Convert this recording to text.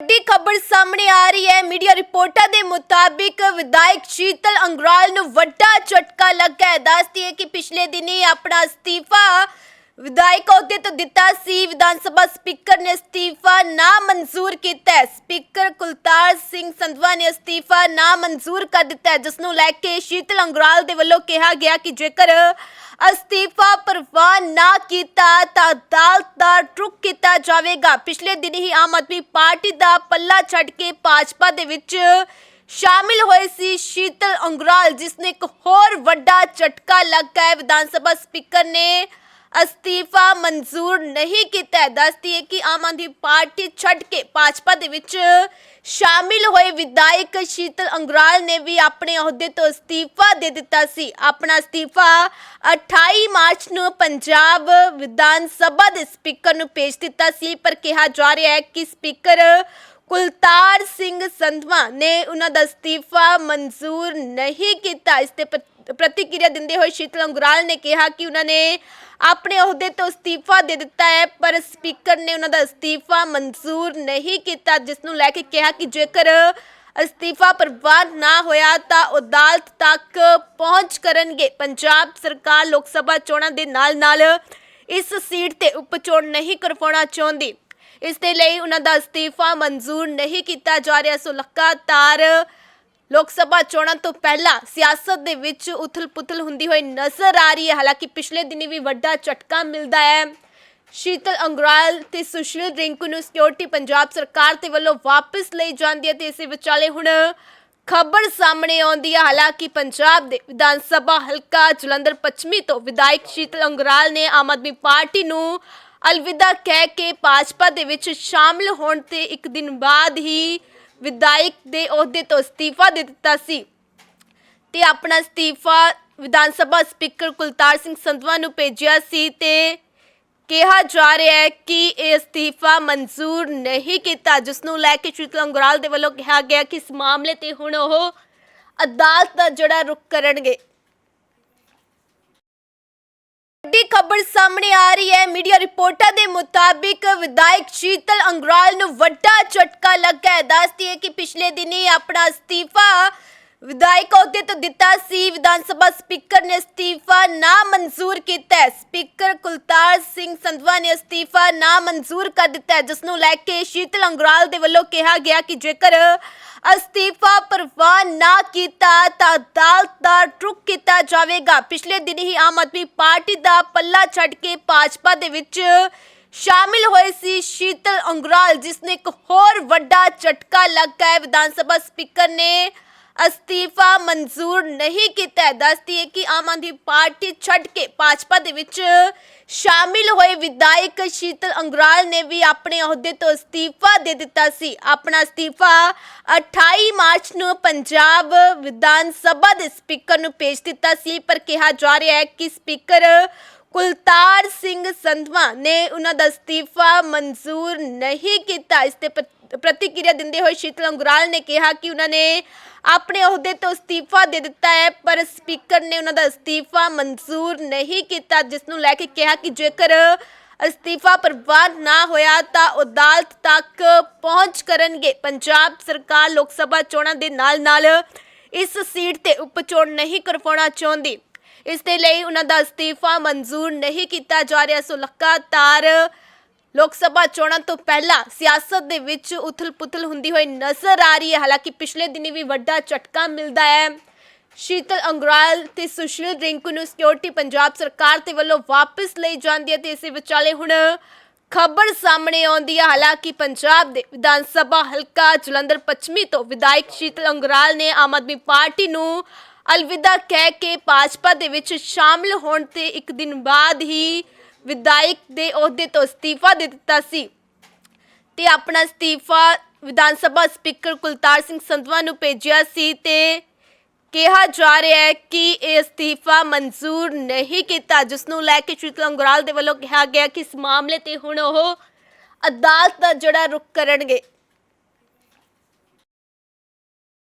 ਵੱਡੀ ਖਬਰ ਸਾਹਮਣੇ ਆ ਰਹੀ ਹੈ। ਮੀਡੀਆ ਰਿਪੋਰਟਾਂ ਦੇ ਮੁਤਾਬਿਕ ਵਿਧਾਇਕ ਸ਼ੀਤਲ ਅੰਗਰਾਲ ਨੂੰ ਵੱਡਾ ਝਟਕਾ ਲੱਗਾ ਹੈ। ਦੱਸਦੀ ਹੈ ਕਿ ਪਿਛਲੇ ਦਿਨੀ ਆਪਣਾ ਅਸਤੀਫਾ ਵਿਧਾਇਕ ਅਹੁਦੇ ਤੋਂ ਦਿੱਤਾ ਸੀ। ਵਿਧਾਨ ਸਭਾ ਸਪੀਕਰ ਨੇ ਅਸਤੀਫਾ ਨਾ ਮਨਜ਼ੂਰ ਕੀਤਾ ਹੈ। ਸਪੀਕਰ ਕੁਲਤਾਰ ਸਿੰਘ ਸੰਧਵਾ ਨੇ ਅਸਤੀਫਾ ਨਾ ਮਨਜ਼ੂਰ ਕਰ ਦਿੱਤਾ ਹੈ, ਜਿਸ ਨੂੰ ਲੈ ਕੇ ਸ਼ੀਤਲ ਅੰਗਰਾਲ ਦੇ ਵੱਲੋਂ ਕਿਹਾ ਗਿਆ ਕਿ ਜੇਕਰ ਅਸਤੀਫਾ ਪ੍ਰਵਾਨ ਨਾ ਕੀਤਾ ਤਾਂ ਅਦਾਲਤ ਦਾ ਟਰੁਕ ਕੀਤਾ ਜਾਵੇਗਾ। ਪਿਛਲੇ ਦਿਨ ਹੀ ਆਮ ਆਦਮੀ ਪਾਰਟੀ ਦਾ ਪੱਲਾ ਛੱਡ ਕੇ ਭਾਜਪਾ ਦੇ ਵਿੱਚ ਸ਼ਾਮਿਲ ਹੋਏ ਸੀ ਸ਼ੀਤਲ ਅੰਗਰਾਲ, ਜਿਸ ਨੇ ਇੱਕ ਹੋਰ ਵੱਡਾ ਝਟਕਾ ਲੱਗਾ ਹੈ। ਵਿਧਾਨ ਸਭਾ ਸਪੀਕਰ ਨੇ ਅਸਤੀਫਾ ਮਨਜ਼ੂਰ ਨਹੀਂ ਕੀਤਾ ਹੈ। ਦੱਸਦੀ ਹੈ ਕਿ ਆਮ ਆਦਮੀ ਪਾਰਟੀ ਛੱਡ ਕੇ ਭਾਜਪਾ ਦੇ ਵਿੱਚ ਸ਼ਾਮਿਲ ਹੋਏ ਵਿਧਾਇਕ ਸ਼ੀਤਲ ਅੰਗਰਾਲ ਨੇ ਵੀ ਆਪਣੇ ਅਹੁਦੇ ਤੋਂ ਅਸਤੀਫਾ ਦੇ ਦਿੱਤਾ ਸੀ। ਆਪਣਾ ਅਸਤੀਫਾ 28 ਮਾਰਚ ਨੂੰ ਪੰਜਾਬ ਵਿਧਾਨ ਸਭਾ ਦੇ ਸਪੀਕਰ ਨੂੰ ਭੇਜ ਦਿੱਤਾ ਸੀ, ਪਰ ਕਿਹਾ ਜਾ ਰਿਹਾ ਹੈ ਕਿ ਸਪੀਕਰ ਕੁਲਤਾਰ ਸਿੰਘ ਸੰਧਵਾ ਨੇ ਉਹਨਾਂ ਦਾ ਅਸਤੀਫਾ ਮਨਜ਼ੂਰ ਨਹੀਂ ਕੀਤਾ। ਇਸ ਤੇ ਪ੍ਰ- ਪ੍ਰਤੀਕਿਰਿਆ ਦਿੰਦੇ ਹੋਏ ਸ਼ੀਤਲ ਅੰਗਰਾਲ ਨੇ ਕਿਹਾ ਕਿ ਉਹਨਾਂ ਨੇ ਆਪਣੇ ਅਹੁਦੇ ਤੋਂ ਅਸਤੀਫਾ ਦੇ ਦਿੱਤਾ ਹੈ, ਪਰ ਸਪੀਕਰ ਨੇ ਉਹਨਾਂ ਦਾ ਅਸਤੀਫਾ ਮਨਜ਼ੂਰ ਨਹੀਂ ਕੀਤਾ, ਜਿਸ ਨੂੰ ਲੈ ਕੇ ਕਿਹਾ ਕਿ ਜੇਕਰ ਅਸਤੀਫਾ ਪ੍ਰਵਾਨ ਨਾ ਹੋਇਆ ਤਾਂ ਉਹ ਅਦਾਲਤ ਤੱਕ ਪਹੁੰਚ ਕਰਨਗੇ। ਪੰਜਾਬ ਸਰਕਾਰ ਲੋਕ ਸਭਾ ਚੋਣਾਂ ਦੇ ਨਾਲ-ਨਾਲ ਇਸ ਸੀਟ ਤੇ ਉਪਚੋਣ ਨਹੀਂ ਕਰਵਾਉਣਾ ਚਾਹੁੰਦੀ। ਇਸ ਦੇ ਲਈ ਉਹਨਾਂ ਦਾ ਅਸਤੀਫਾ ਮਨਜ਼ੂਰ ਨਹੀਂ ਕੀਤਾ ਜਾ ਰਿਹਾ। ਸੋ ਲਗਾਤਾਰ ਲੋਕ ਸਭਾ ਚੋਣਾਂ ਤੋਂ ਪਹਿਲਾਂ ਸਿਆਸਤ ਦੇ ਵਿੱਚ ਉਥਲ-ਪੁਥਲ ਹੁੰਦੀ ਹੋਈ ਨਜ਼ਰ ਆ ਰਹੀ ਹੈ। ਹਾਲਾਂਕਿ ਪਿਛਲੇ ਦਿਨੀ ਵੀ ਵੱਡਾ ਝਟਕਾ ਮਿਲਦਾ ਹੈ। ਸ਼ੀਤਲ ਅੰਗਰਾਲ ਤੇ ਸੁਸ਼ੀਲ ਰਿੰਕੂ ਨੂੰ ਸਿਕਿਉਰਿਟੀ ਪੰਜਾਬ ਸਰਕਾਰ ਦੇ ਵੱਲੋਂ ਵਾਪਸ ਲਈ ਜਾਂਦੀ ਹੈ ਤੇ ਇਸੇ ਵਿਚਾਲੇ ਹੁਣ ਖਬਰ ਸਾਹਮਣੇ ਆਉਂਦੀ ਹੈ। ਹਾਲਾਂਕਿ ਪੰਜਾਬ ਦੇ ਵਿਧਾਨ ਸਭਾ ਹਲਕਾ ਜਲੰਧਰ ਪੱਛਮੀ ਤੋਂ ਵਿਧਾਇਕ ਸ਼ੀਤਲ ਅੰਗਰਾਲ ਨੇ ਆਮ ਆਦਮੀ ਪਾਰਟੀ ਨੂੰ ਅਲਵਿਦਾ ਕਹਿ ਕੇ ਭਾਜਪਾ ਦੇ ਵਿੱਚ ਸ਼ਾਮਲ ਹੋਣ ਤੇ ਇੱਕ ਦਿਨ ਬਾਅਦ ਹੀ ਵਿਧਾਇਕ ਦੇ ਅਹੁਦੇ ਤੋਂ ਅਸਤੀਫਾ ਦੇ ਦਿੱਤਾ ਸੀ ਤੇ ਆਪਣਾ ਅਸਤੀਫਾ ਵਿਧਾਨ ਸਭਾ ਸਪੀਕਰ ਕੁਲਤਾਰ ਸਿੰਘ ਸੰਧਵਾ ਨੂੰ ਭੇਜਿਆ ਸੀ ਤੇ ਕਿਹਾ ਜਾ ਰਿਹਾ ਹੈ ਕਿ ਇਹ ਅਸਤੀਫਾ ਮਨਜ਼ੂਰ ਨਹੀਂ ਕੀਤਾ, ਜਿਸ ਨੂੰ ਲੈ ਕੇ ਸ਼ੀਤਲ ਅੰਗਰਾਲ ਦੇ ਵੱਲੋਂ ਕਿਹਾ ਗਿਆ ਕਿ ਇਸ ਮਾਮਲੇ ਤੇ ਹੁਣ ਉਹ ਅਦਾਲਤ ਦਾ ਜਿਹੜਾ ਰੁਖ ਕਰਨਗੇ। ਵੱਡੀ ਖਬਰ ਸਾਹਮਣੇ ਆ ਰਹੀ ਹੈ। ਮੀਡੀਆ ਰਿਪੋਰਟਾਂ ਦੇ ਮੁਤਾਬਿਕ ਵਿਧਾਇਕ ਸ਼ੀਤਲ ਅੰਗਰਾਲ ਨੂੰ ਵੱਡਾ ਝਟਕਾ ਲੱਗਾ ਹੈ। ਦੱਸਦੀ ਹੈ ਕਿ ਪਿਛਲੇ ਦਿਨੀ ਆਪਣਾ ਅਸਤੀਫਾ ਵਿਧਾਇਕ ਅਹੁਦੇ ਤੋਂ ਦਿੱਤਾ ਸੀ। ਵਿਧਾਨ ਸਭਾ ਸਪੀਕਰ ਨੇ ਅਸਤੀਫਾ ਨਾ ਮਨਜ਼ੂਰ ਕੀਤਾ ਹੈ। ਸਪੀਕਰ ਕੁਲਤਾਰ ਸਿੰਘ ਸੰਧਵਾ ਨੇ ਅਸਤੀਫਾ ਨਾ ਮਨਜ਼ੂਰ ਕਰ ਦਿੱਤਾ ਹੈ, ਜਿਸ ਨੂੰ ਲੈ ਕੇ ਸ਼ੀਤਲ ਅੰਗਰਾਲ ਦੇ ਵੱਲੋਂ ਕਿਹਾ ਗਿਆ ਕਿ ਜੇਕਰ ਅਸਤੀਫਾ ਪ੍ਰਵਾਨ ਨਾ ਕੀਤਾ ਤਾਂ ਅਦਾਲਤ ਦਾ ਰੁਕ ਕੀਤਾ ਜਾਵੇਗਾ। ਪਿਛਲੇ ਦਿਨ ਹੀ ਆਮ ਆਦਮੀ ਪਾਰਟੀ ਦਾ ਪੱਲਾ ਛੱਡ ਕੇ ਭਾਜਪਾ ਦੇ ਵਿੱਚ ਸ਼ਾਮਿਲ ਹੋਏ ਸੀ ਸ਼ੀਤਲ ਅੰਗਰਾਲ, ਜਿਸ ਨੇ ਇੱਕ ਹੋਰ ਵੱਡਾ ਝਟਕਾ ਲੱਗਾ ਹੈ। ਵਿਧਾਨ ਸਭਾ ਸਪੀਕਰ ਨੇ ਅਸਤੀਫਾ ਮਨਜ਼ੂਰ ਨਹੀਂ ਕੀਤਾ ਦੱਸਦੀ ਹੈ ਕਿ ਆਮ ਆਦਮੀ ਪਾਰਟੀ ਛੱਡ ਕੇ ਭਾਜਪਾ ਦੇ ਵਿੱਚ ਸ਼ਾਮਿਲ ਹੋਏ ਵਿਧਾਇਕ ਸ਼ੀਤਲ ਅੰਗਰਾਲ ਨੇ ਵੀ ਆਪਣੇ ਅਹੁਦੇ ਤੋਂ ਅਸਤੀਫਾ ਦੇ ਦਿੱਤਾ ਸੀ। ਆਪਣਾ ਅਸਤੀਫਾ 28 ਮਾਰਚ ਨੂੰ ਪੰਜਾਬ ਵਿਧਾਨ ਸਭਾ ਦੇ ਸਪੀਕਰ ਨੂੰ ਭੇਜ ਦਿੱਤਾ ਸੀ, ਪਰ ਕਿਹਾ ਜਾ ਰਿਹਾ ਹੈ ਕਿ ਸਪੀਕਰ ਕੁਲਤਾਰ ਸਿੰਘ ਸੰਧਵਾ ਨੇ ਉਹਨਾਂ ਦਾ ਅਸਤੀਫਾ ਮਨਜ਼ੂਰ ਨਹੀਂ ਕੀਤਾ। ਇਸ ਤੇ ਪ੍ਰ- ਪ੍ਰਤੀਕਿਰਿਆ ਦਿੰਦੇ ਹੋਏ ਸ਼ੀਤਲ ਅੰਗਰਾਲ ਨੇ ਕਿਹਾ ਕਿ ਉਹਨਾਂ ਨੇ ਆਪਣੇ ਅਹੁਦੇ ਤੋਂ ਅਸਤੀਫਾ ਦੇ ਦਿੱਤਾ ਹੈ, ਪਰ ਸਪੀਕਰ ਨੇ ਉਹਨਾਂ ਦਾ ਅਸਤੀਫਾ ਮਨਜ਼ੂਰ ਨਹੀਂ ਕੀਤਾ ਜਿਸ ਨੂੰ ਲੈ ਕੇ ਕਿਹਾ ਕਿ ਜੇਕਰ ਅਸਤੀਫਾ ਪ੍ਰਵਾਨ ਨਾ ਹੋਇਆ ਤਾਂ ਅਦਾਲਤ ਤੱਕ ਪਹੁੰਚ ਕਰਨਗੇ। ਪੰਜਾਬ ਸਰਕਾਰ ਲੋਕ ਸਭਾ ਚੋਣਾਂ ਦੇ ਨਾਲ-ਨਾਲ ਇਸ ਸੀਟ ਤੇ ਉਪਚੋਣ ਨਹੀਂ ਕਰਵਾਉਣਾ ਚਾਹੁੰਦੀ। ਇਸ ਦੇ ਲਈ ਉਹਨਾਂ ਦਾ ਅਸਤੀਫਾ ਮਨਜ਼ੂਰ ਨਹੀਂ ਕੀਤਾ ਜਾ ਰਿਹਾ। ਸੋ ਲਗਾਤਾਰ ਲੋਕ ਸਭਾ ਚੋਣਾਂ ਤੋਂ ਪਹਿਲਾਂ ਸਿਆਸਤ ਦੇ ਵਿੱਚ ਉਥਲ-ਪੁਥਲ ਹੁੰਦੀ ਹੋਈ ਨਜ਼ਰ ਆ ਰਹੀ ਹੈ। ਹਾਲਾਂਕਿ ਪਿਛਲੇ ਦਿਨੀ ਵੀ ਵੱਡਾ ਝਟਕਾ ਮਿਲਦਾ ਹੈ। ਸ਼ੀਤਲ ਅੰਗਰਾਲ ਤੇ ਸੁਸ਼ੀਲ ਰਿੰਕੂ ਨੂੰ ਸਿਕਿਉਰਿਟੀ ਪੰਜਾਬ ਸਰਕਾਰ ਦੇ ਵੱਲੋਂ ਵਾਪਸ ਲਈ ਜਾਂਦੀ ਹੈ ਤੇ ਇਸੇ ਵਿਚਾਲੇ ਹੁਣ ਖਬਰ ਸਾਹਮਣੇ ਆਉਂਦੀ ਹੈ। ਹਾਲਾਂਕਿ ਪੰਜਾਬ ਦੇ ਵਿਧਾਨ ਸਭਾ ਹਲਕਾ ਜਲੰਧਰ ਪੱਛਮੀ ਤੋਂ ਵਿਧਾਇਕ ਸ਼ੀਤਲ ਅੰਗਰਾਲ ਨੇ ਆਮ ਆਦਮੀ ਪਾਰਟੀ ਨੂੰ ਅਲਵਿਦਾ ਕਹਿ ਕੇ ਭਾਜਪਾ ਦੇ ਵਿੱਚ ਸ਼ਾਮਲ ਹੋਣ ਤੇ ਇੱਕ ਦਿਨ ਬਾਅਦ ਹੀ ਵਿਧਾਇਕ ਦੇ ਅਹੁਦੇ ਤੋਂ ਅਸਤੀਫਾ ਦੇ ਦਿੱਤਾ ਸੀ ਤੇ ਆਪਣਾ ਅਸਤੀਫਾ ਵਿਧਾਨ ਸਭਾ ਸਪੀਕਰ ਕੁਲਤਾਰ ਸਿੰਘ ਸੰਧਵਾ ਨੂੰ ਭੇਜਿਆ ਸੀ ਤੇ ਕਿਹਾ ਜਾ ਰਿਹਾ ਹੈ ਕਿ ਇਹ ਅਸਤੀਫਾ ਮਨਜ਼ੂਰ ਨਹੀਂ ਕੀਤਾ, ਜਿਸ ਨੂੰ ਲੈ ਕੇ ਸ਼ੀਤਲ ਅੰਗਰਾਲ ਦੇ ਵੱਲੋਂ ਕਿਹਾ ਗਿਆ ਕਿ ਇਸ ਮਾਮਲੇ ਤੇ ਹੁਣ ਉਹ ਅਦਾਲਤ ਦਾ ਜਿਹੜਾ ਰੁਖ ਕਰਨਗੇ।